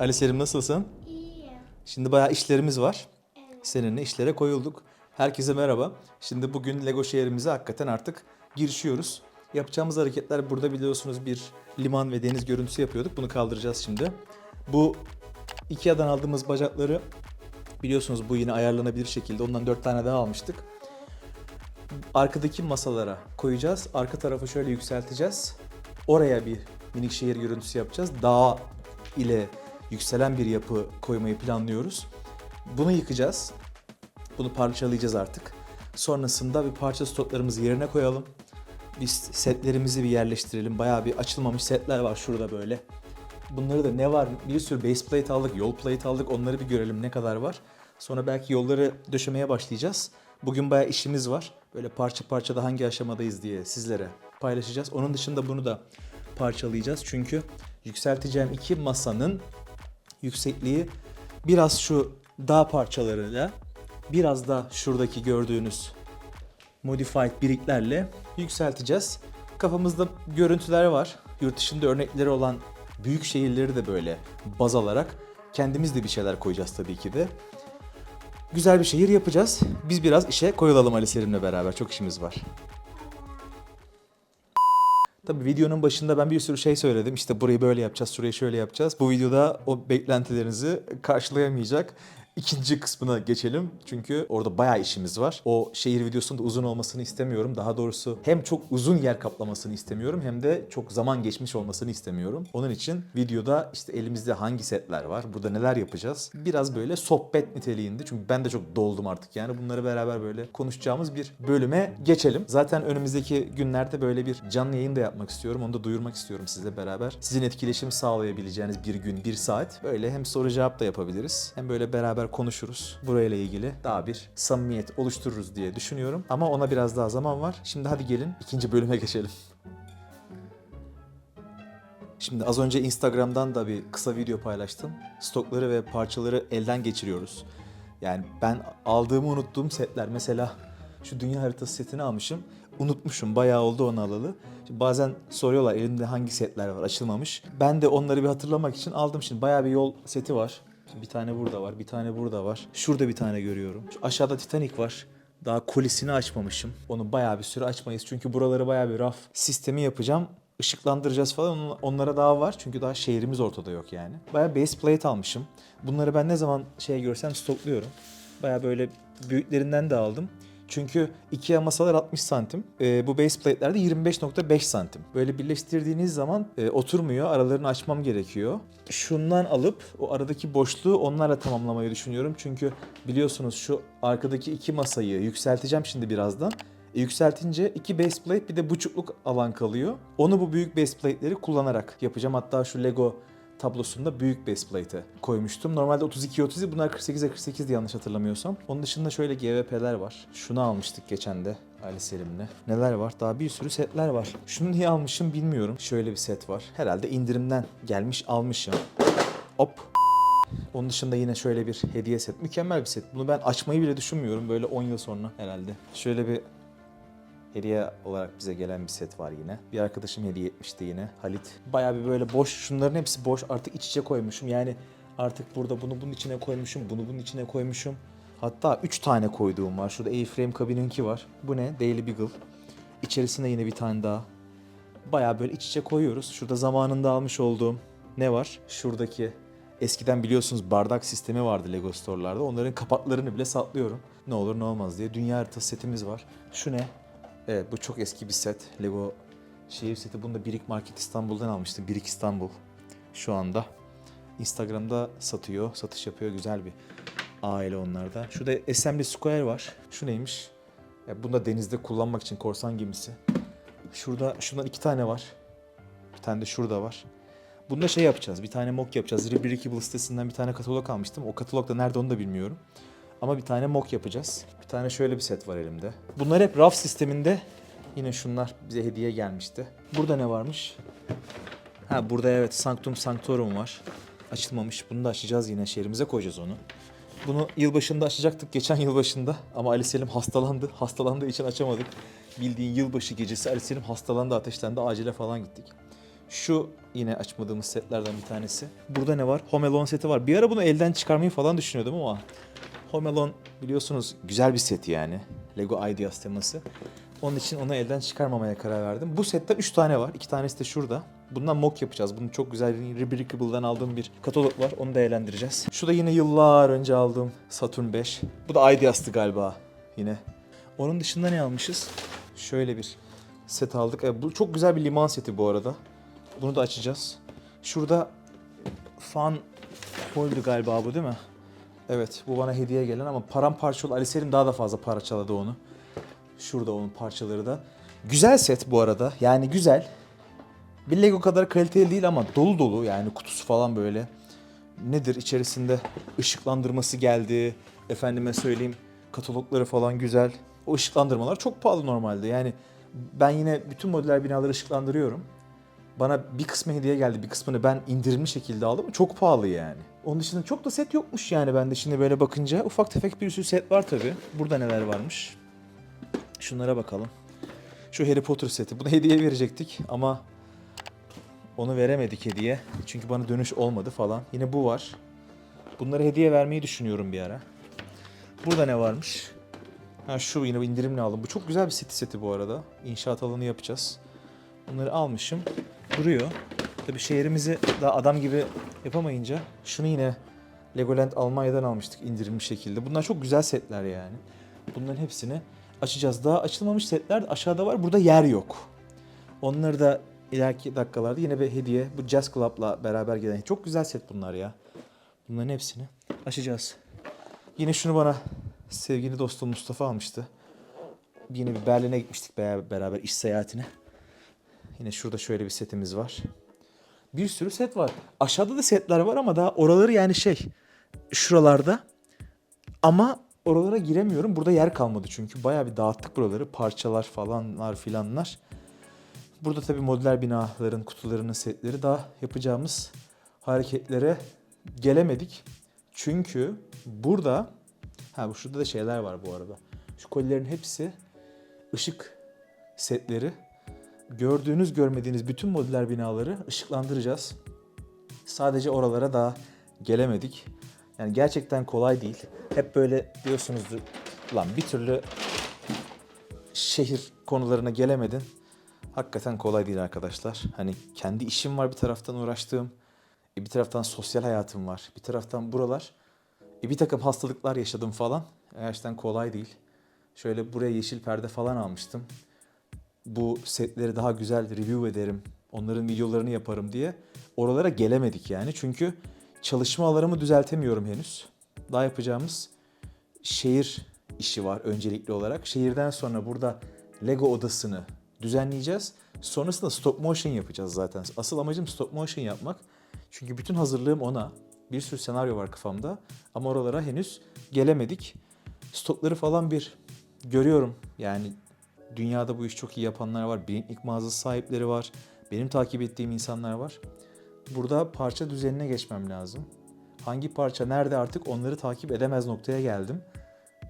Ali Selim nasılsın? İyi. Şimdi bayağı işlerimiz var. Evet. Seninle işlere koyulduk. Herkese merhaba. Şimdi bugün Lego şehrimize hakikaten artık girişiyoruz. Yapacağımız hareketler burada biliyorsunuz bir liman ve deniz görüntüsü yapıyorduk. Bunu kaldıracağız şimdi. Bu Ikea'dan aldığımız bacakları biliyorsunuz bu yine ayarlanabilir şekilde. Ondan 4 tane daha almıştık. Arkadaki masalara koyacağız. Arka tarafı şöyle yükselteceğiz. Oraya bir minik şehir görüntüsü yapacağız. Dağ ile yükselen bir yapı koymayı planlıyoruz. Bunu yıkacağız. Bunu parçalayacağız artık. Sonrasında bir parça stoklarımızı yerine koyalım. Biz setlerimizi bir yerleştirelim. Bayağı bir açılmamış setler var şurada böyle. Bunları da ne var? Bir sürü base plate aldık, yol plate aldık. Onları bir görelim ne kadar var. Sonra belki yolları döşemeye başlayacağız. Bugün bayağı işimiz var. Böyle parça parça da hangi aşamadayız diye sizlere paylaşacağız. Onun dışında bunu da parçalayacağız. Çünkü yükselteceğim iki masanın yüksekliği biraz şu dağ parçalarıyla biraz da şuradaki gördüğünüz modified biriklerle yükselteceğiz. Kafamızda görüntüler var. Yurt dışında örnekleri olan büyük şehirleri de böyle baz alarak kendimiz de bir şeyler koyacağız tabii ki de. Güzel bir şehir yapacağız. Biz biraz işe koyulalım Ali Selim'le beraber. Çok işimiz var. Tabii videonun başında ben bir sürü şey söyledim. İşte burayı böyle yapacağız, şurayı şöyle yapacağız. Bu videoda o beklentilerinizi karşılayamayacak. İkinci kısmına geçelim. Çünkü orada bayağı işimiz var. O şehir videosunun da uzun olmasını istemiyorum. Daha doğrusu hem çok uzun yer kaplamasını istemiyorum hem de çok zaman geçmiş olmasını istemiyorum. Onun için videoda işte elimizde hangi setler var, burada neler yapacağız. Biraz böyle sohbet niteliğinde. Çünkü ben de çok doldum artık yani. Bunları beraber böyle konuşacağımız bir bölüme geçelim. Zaten önümüzdeki günlerde böyle bir canlı yayın da yapmak istiyorum. Onu da duyurmak istiyorum sizle beraber. Sizin etkileşim sağlayabileceğiniz bir gün, bir saat. Böyle hem soru cevap da yapabiliriz. Hem böyle beraber konuşuruz. Burayla ilgili daha bir samimiyet oluştururuz diye düşünüyorum. Ama ona biraz daha zaman var. Şimdi hadi gelin ikinci bölüme geçelim. Şimdi az önce Instagram'dan da bir kısa video paylaştım. Stokları ve parçaları elden geçiriyoruz. Yani ben aldığımı unuttuğum setler mesela şu dünya haritası setini almışım. Unutmuşum bayağı oldu onu alalı. Şimdi bazen soruyorlar elimde hangi setler var açılmamış. Ben de onları bir hatırlamak için aldım şimdi. Bayağı bir yol seti var. Bir tane burada var, bir tane burada var. Şurada bir tane görüyorum. Şu aşağıda Titanic var. Daha kolisini açmamışım. Onu bayağı bir süre açmayız. Çünkü buraları bayağı bir raf sistemi yapacağım. Işıklandıracağız falan. On- Onlara daha var. Çünkü daha şehrimiz ortada yok yani. Bayağı base plate almışım. Bunları ben ne zaman şey görsem stokluyorum. Bayağı böyle büyüklerinden de aldım. Çünkü Ikea masalar 60 santim. Ee, bu base plate'ler de 25.5 santim. Böyle birleştirdiğiniz zaman e, oturmuyor. Aralarını açmam gerekiyor. Şundan alıp o aradaki boşluğu onlarla tamamlamayı düşünüyorum. Çünkü biliyorsunuz şu arkadaki iki masayı yükselteceğim şimdi birazdan. E, yükseltince iki base plate bir de buçukluk alan kalıyor. Onu bu büyük base plate'leri kullanarak yapacağım. Hatta şu Lego tablosunda büyük base plate'e koymuştum. Normalde 32 30 bunlar 48'e 48 yanlış hatırlamıyorsam. Onun dışında şöyle GVP'ler var. Şunu almıştık geçen de Ali Selim'le. Neler var? Daha bir sürü setler var. Şunu niye almışım bilmiyorum. Şöyle bir set var. Herhalde indirimden gelmiş almışım. Hop. Onun dışında yine şöyle bir hediye set. Mükemmel bir set. Bunu ben açmayı bile düşünmüyorum böyle 10 yıl sonra herhalde. Şöyle bir hediye olarak bize gelen bir set var yine. Bir arkadaşım hediye etmişti yine. Halit. Bayağı bir böyle boş. Şunların hepsi boş. Artık iç içe koymuşum. Yani artık burada bunu bunun içine koymuşum. Bunu bunun içine koymuşum. Hatta 3 tane koyduğum var. Şurada A-frame kabininki var. Bu ne? Daily Beagle. İçerisinde yine bir tane daha. Bayağı böyle iç içe koyuyoruz. Şurada zamanında almış olduğum ne var? Şuradaki eskiden biliyorsunuz bardak sistemi vardı Lego Store'larda. Onların kapaklarını bile saklıyorum. Ne olur ne olmaz diye. Dünya haritası setimiz var. Şu ne? Evet bu çok eski bir set. Lego şehir seti. Bunu da Birik Market İstanbul'dan almıştım. Birik İstanbul şu anda. Instagram'da satıyor. Satış yapıyor. Güzel bir aile onlarda. Şurada Assembly Square var. Şu neymiş? Ya bunu da denizde kullanmak için korsan gemisi. Şurada şundan iki tane var. Bir tane de şurada var. Bunda şey yapacağız. Bir tane mock yapacağız. Rebrickable sitesinden bir tane katalog almıştım. O katalog da nerede onu da bilmiyorum. Ama bir tane mock yapacağız. Bir tane şöyle bir set var elimde. Bunlar hep raf sisteminde. Yine şunlar bize hediye gelmişti. Burada ne varmış? Ha burada evet Sanctum Sanctorum var. Açılmamış. Bunu da açacağız yine şehrimize koyacağız onu. Bunu yılbaşında açacaktık geçen yılbaşında ama Ali Selim hastalandı. Hastalandığı için açamadık. Bildiğin yılbaşı gecesi Ali Selim hastalandı, ateşlendi, acile falan gittik. Şu yine açmadığımız setlerden bir tanesi. Burada ne var? Home Alone seti var. Bir ara bunu elden çıkarmayı falan düşünüyordum ama Home Alone biliyorsunuz güzel bir set yani. Lego Ideas teması. Onun için onu elden çıkarmamaya karar verdim. Bu setten 3 tane var. 2 tanesi de şurada. Bundan mock yapacağız. Bunun çok güzel bir Rebrickable'dan aldığım bir katalog var. Onu da eğlendireceğiz. Şu da yine yıllar önce aldığım Saturn 5. Bu da Ideas'tı galiba yine. Onun dışında ne almışız? Şöyle bir set aldık. E, bu çok güzel bir liman seti bu arada. Bunu da açacağız. Şurada fan folder galiba bu değil mi? Evet bu bana hediye gelen ama paramparça oldu. Ali Selim daha da fazla parçaladı onu. Şurada onun parçaları da. Güzel set bu arada. Yani güzel. Bir Lego kadar kaliteli değil ama dolu dolu yani kutusu falan böyle. Nedir içerisinde ışıklandırması geldi. Efendime söyleyeyim katalogları falan güzel. O ışıklandırmalar çok pahalı normalde. Yani ben yine bütün modüler binaları ışıklandırıyorum. Bana bir kısmı hediye geldi, bir kısmını ben indirimli şekilde aldım. Çok pahalı yani. Onun dışında çok da set yokmuş yani bende şimdi böyle bakınca. Ufak tefek bir sürü set var tabii. Burada neler varmış? Şunlara bakalım. Şu Harry Potter seti. Bunu hediye verecektik ama onu veremedik hediye. Çünkü bana dönüş olmadı falan. Yine bu var. Bunları hediye vermeyi düşünüyorum bir ara. Burada ne varmış? Ha şu yine indirimli aldım. Bu çok güzel bir seti seti bu arada. İnşaat alanı yapacağız. Bunları almışım. Duruyor. Tabii şehrimizi daha adam gibi yapamayınca şunu yine Legoland Almanya'dan almıştık indirimli şekilde. Bunlar çok güzel setler yani. Bunların hepsini açacağız. Daha açılmamış setler de aşağıda var. Burada yer yok. Onları da ileriki dakikalarda yine bir hediye. Bu Jazz Club'la beraber gelen çok güzel set bunlar ya. Bunların hepsini açacağız. Yine şunu bana sevgili dostum Mustafa almıştı. Yine bir Berlin'e gitmiştik beraber iş seyahatine. Yine şurada şöyle bir setimiz var. Bir sürü set var. Aşağıda da setler var ama daha oraları yani şey şuralarda. Ama oralara giremiyorum. Burada yer kalmadı çünkü. Bayağı bir dağıttık buraları. Parçalar falanlar filanlar. Burada tabii modüler binaların kutularının setleri daha yapacağımız hareketlere gelemedik. Çünkü burada ha bu şurada da şeyler var bu arada. Şu kolilerin hepsi ışık setleri. Gördüğünüz görmediğiniz bütün modüler binaları ışıklandıracağız. Sadece oralara daha gelemedik. Yani gerçekten kolay değil. Hep böyle diyorsunuzdur. Lan bir türlü şehir konularına gelemedin. Hakikaten kolay değil arkadaşlar. Hani kendi işim var bir taraftan uğraştığım. e Bir taraftan sosyal hayatım var. Bir taraftan buralar. E bir takım hastalıklar yaşadım falan. Gerçekten kolay değil. Şöyle buraya yeşil perde falan almıştım. Bu setleri daha güzel review ederim. Onların videolarını yaparım diye. Oralara gelemedik yani. Çünkü çalışma alanımı düzeltemiyorum henüz. Daha yapacağımız şehir işi var öncelikli olarak. Şehirden sonra burada Lego odasını düzenleyeceğiz. Sonrasında stop motion yapacağız zaten. Asıl amacım stop motion yapmak. Çünkü bütün hazırlığım ona. Bir sürü senaryo var kafamda. Ama oralara henüz gelemedik. Stokları falan bir görüyorum. Yani dünyada bu işi çok iyi yapanlar var. Bilinçlik mağazası sahipleri var. Benim takip ettiğim insanlar var. Burada parça düzenine geçmem lazım. Hangi parça nerede artık onları takip edemez noktaya geldim.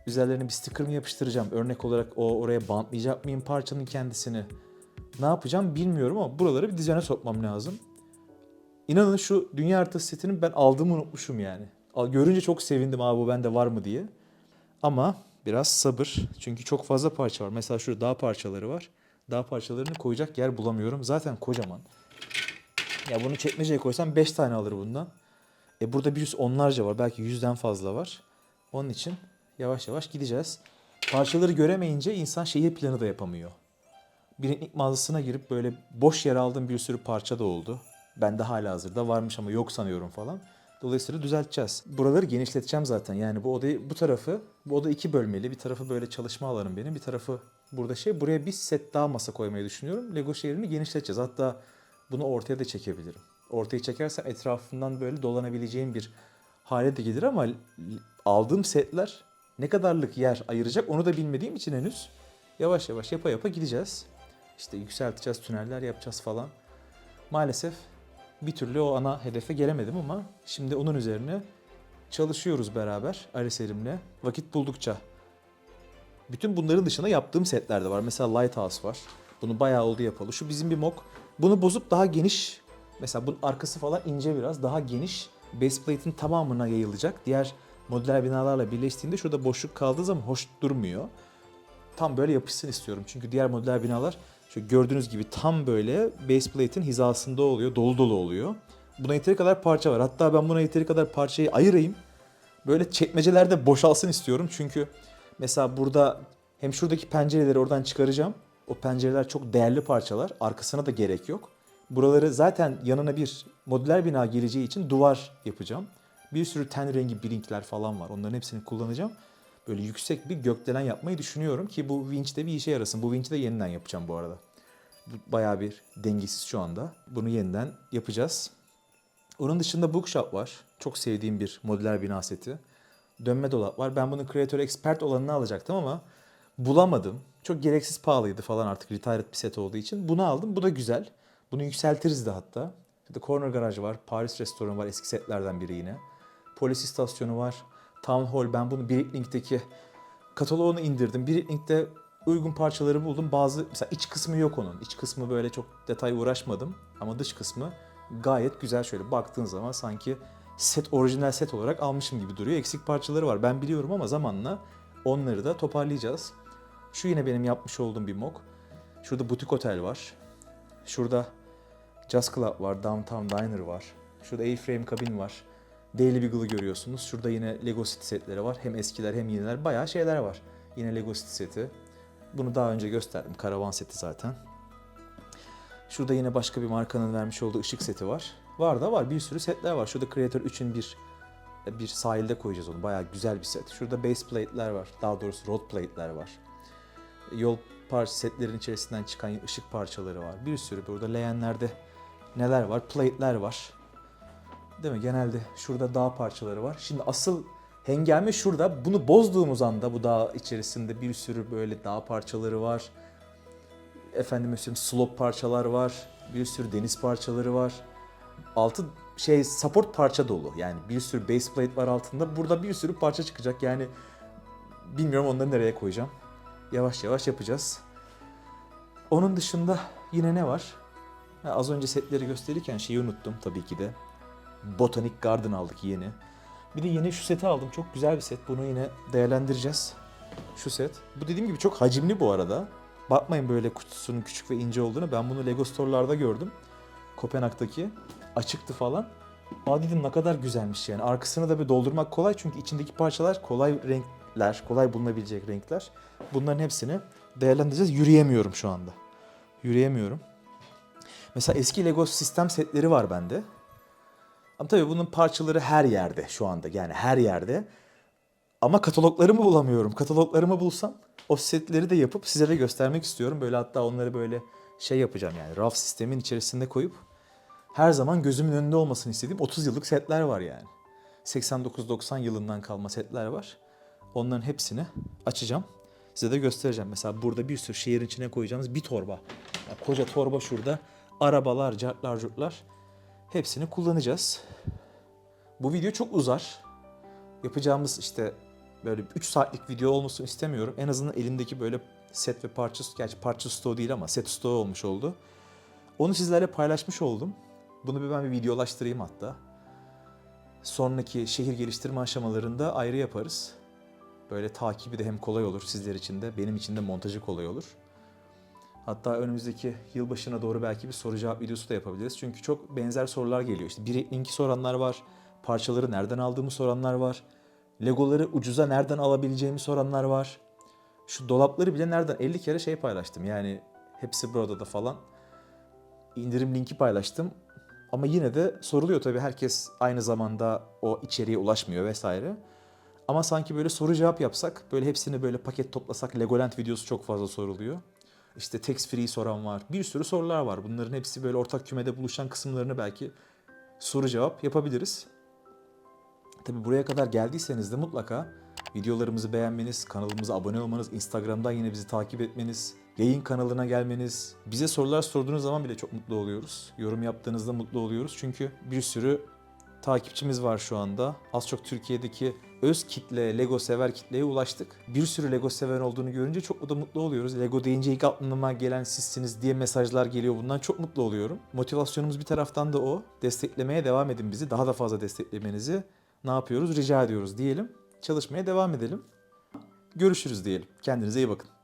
Üzerlerine bir sticker mı yapıştıracağım? Örnek olarak o oraya bantlayacak mıyım parçanın kendisini? Ne yapacağım bilmiyorum ama buraları bir düzene sokmam lazım. İnanın şu dünya haritası setini ben aldığımı unutmuşum yani. Görünce çok sevindim abi bu bende var mı diye. Ama biraz sabır. Çünkü çok fazla parça var. Mesela şurada dağ parçaları var. Dağ parçalarını koyacak yer bulamıyorum. Zaten kocaman. Ya bunu çekmeceye koysam 5 tane alır bundan. E burada bir onlarca var. Belki yüzden fazla var. Onun için yavaş yavaş gideceğiz. Parçaları göremeyince insan şehir planı da yapamıyor. Birinlik mağazasına girip böyle boş yer aldığım bir sürü parça da oldu. Bende hala hazırda varmış ama yok sanıyorum falan. Dolayısıyla düzelteceğiz. Buraları genişleteceğim zaten. Yani bu odayı bu tarafı, bu oda iki bölmeli. Bir tarafı böyle çalışma alanım benim. Bir tarafı burada şey. Buraya bir set daha masa koymayı düşünüyorum. Lego şehrini genişleteceğiz. Hatta bunu ortaya da çekebilirim. Ortaya çekersem etrafından böyle dolanabileceğim bir hale de gelir ama aldığım setler ne kadarlık yer ayıracak onu da bilmediğim için henüz yavaş yavaş yapa yapa gideceğiz. İşte yükselteceğiz, tüneller yapacağız falan. Maalesef bir türlü o ana hedefe gelemedim ama şimdi onun üzerine çalışıyoruz beraber Ali Selim'le. Vakit buldukça. Bütün bunların dışında yaptığım setler de var. Mesela Lighthouse var. Bunu bayağı oldu yapalı. Şu bizim bir mok. Bunu bozup daha geniş mesela bunun arkası falan ince biraz daha geniş base plate'in tamamına yayılacak. Diğer modüler binalarla birleştiğinde şurada boşluk kaldığı zaman hoş durmuyor. Tam böyle yapışsın istiyorum. Çünkü diğer modüler binalar şu gördüğünüz gibi tam böyle base plate'in hizasında oluyor. Dolu dolu oluyor. Buna yeteri kadar parça var. Hatta ben buna yeteri kadar parçayı ayırayım. Böyle çekmecelerde boşalsın istiyorum. Çünkü mesela burada hem şuradaki pencereleri oradan çıkaracağım. O pencereler çok değerli parçalar. Arkasına da gerek yok. Buraları zaten yanına bir modüler bina geleceği için duvar yapacağım. Bir sürü ten rengi blinkler falan var. Onların hepsini kullanacağım. Böyle yüksek bir gökdelen yapmayı düşünüyorum ki bu vinçte bir işe yarasın. Bu vinçi de yeniden yapacağım bu arada. Bu bayağı bir dengesiz şu anda. Bunu yeniden yapacağız. Onun dışında Bookshop var. Çok sevdiğim bir modüler bina seti. Dönme dolap var. Ben bunun Creator Expert olanını alacaktım ama bulamadım. Çok gereksiz pahalıydı falan artık retired bir set olduğu için. Bunu aldım. Bu da güzel. Bunu yükseltiriz de hatta. İşte Corner Garaj var. Paris Restoran var. Eski setlerden biri yine. Polis istasyonu var. Town Hall. Ben bunu Bricklink'teki kataloğunu indirdim. Bricklink'te uygun parçaları buldum. Bazı mesela iç kısmı yok onun. İç kısmı böyle çok detay uğraşmadım. Ama dış kısmı gayet güzel şöyle baktığın zaman sanki set orijinal set olarak almışım gibi duruyor. Eksik parçaları var. Ben biliyorum ama zamanla onları da toparlayacağız. Şu yine benim yapmış olduğum bir mock. Şurada butik otel var. Şurada Jazz Club var, Downtown Diner var. Şurada A-Frame kabin var. Daily Beagle'ı görüyorsunuz. Şurada yine Lego City setleri var. Hem eskiler hem yeniler. Bayağı şeyler var. Yine Lego City seti. Bunu daha önce gösterdim. Karavan seti zaten. Şurada yine başka bir markanın vermiş olduğu ışık seti var. Var da var. Bir sürü setler var. Şurada Creator 3'ün bir bir sahilde koyacağız onu. Bayağı güzel bir set. Şurada base plate'ler var. Daha doğrusu road plate'ler var. Yol parça setlerin içerisinden çıkan ışık parçaları var. Bir sürü burada leğenlerde neler var? Plate'ler var. Değil mi? Genelde şurada dağ parçaları var. Şimdi asıl hengame şurada. Bunu bozduğumuz anda bu dağ içerisinde bir sürü böyle dağ parçaları var. Efendim söyleyeyim slop parçalar var. Bir sürü deniz parçaları var. Altı şey support parça dolu. Yani bir sürü base plate var altında. Burada bir sürü parça çıkacak. Yani bilmiyorum onları nereye koyacağım. Yavaş yavaş yapacağız. Onun dışında yine ne var? Ha, az önce setleri gösterirken şeyi unuttum tabii ki de. Botanic Garden aldık yeni. Bir de yeni şu seti aldım. Çok güzel bir set. Bunu yine değerlendireceğiz. Şu set. Bu dediğim gibi çok hacimli bu arada. Bakmayın böyle kutusunun küçük ve ince olduğunu. Ben bunu Lego Store'larda gördüm. Kopenhag'daki. Açıktı falan. Aa dedim ne kadar güzelmiş yani. Arkasını da bir doldurmak kolay çünkü içindeki parçalar kolay renkler, kolay bulunabilecek renkler. Bunların hepsini değerlendireceğiz. Yürüyemiyorum şu anda. Yürüyemiyorum. Mesela eski Lego sistem setleri var bende. Ama tabii bunun parçaları her yerde şu anda. Yani her yerde. Ama kataloglarımı bulamıyorum. Kataloglarımı bulsam o setleri de yapıp size de göstermek istiyorum. Böyle hatta onları böyle şey yapacağım yani raf sistemin içerisinde koyup her zaman gözümün önünde olmasını istediğim 30 yıllık setler var yani. 89-90 yılından kalma setler var. Onların hepsini açacağım. Size de göstereceğim. Mesela burada bir sürü şehrin içine koyacağımız bir torba. Yani koca torba şurada. Arabalar, cartlar, curtlar. Hepsini kullanacağız. Bu video çok uzar. Yapacağımız işte böyle 3 saatlik video olmasını istemiyorum. En azından elimdeki böyle set ve parça, gerçi parça stoğu değil ama set stoğu olmuş oldu. Onu sizlerle paylaşmış oldum. Bunu bir ben bir videolaştırayım hatta. Sonraki şehir geliştirme aşamalarında ayrı yaparız. Böyle takibi de hem kolay olur sizler için de, benim için de montajı kolay olur. Hatta önümüzdeki yılbaşına doğru belki bir soru cevap videosu da yapabiliriz. Çünkü çok benzer sorular geliyor. İşte bir linki soranlar var, parçaları nereden aldığımı soranlar var. Legoları ucuza nereden alabileceğimi soranlar var. Şu dolapları bile nereden 50 kere şey paylaştım. Yani hepsi burada da falan. indirim linki paylaştım. Ama yine de soruluyor tabii. Herkes aynı zamanda o içeriğe ulaşmıyor vesaire. Ama sanki böyle soru cevap yapsak, böyle hepsini böyle paket toplasak Legoland videosu çok fazla soruluyor. İşte tax free soran var. Bir sürü sorular var. Bunların hepsi böyle ortak kümede buluşan kısımlarını belki soru cevap yapabiliriz. Tabi buraya kadar geldiyseniz de mutlaka videolarımızı beğenmeniz, kanalımıza abone olmanız, Instagram'dan yine bizi takip etmeniz, yayın kanalına gelmeniz, bize sorular sorduğunuz zaman bile çok mutlu oluyoruz. Yorum yaptığınızda mutlu oluyoruz. Çünkü bir sürü takipçimiz var şu anda. Az çok Türkiye'deki öz kitle, Lego sever kitleye ulaştık. Bir sürü Lego sever olduğunu görünce çok da mutlu oluyoruz. Lego deyince ilk aklıma gelen sizsiniz diye mesajlar geliyor. Bundan çok mutlu oluyorum. Motivasyonumuz bir taraftan da o. Desteklemeye devam edin bizi. Daha da fazla desteklemenizi ne yapıyoruz? Rica ediyoruz diyelim. Çalışmaya devam edelim. Görüşürüz diyelim. Kendinize iyi bakın.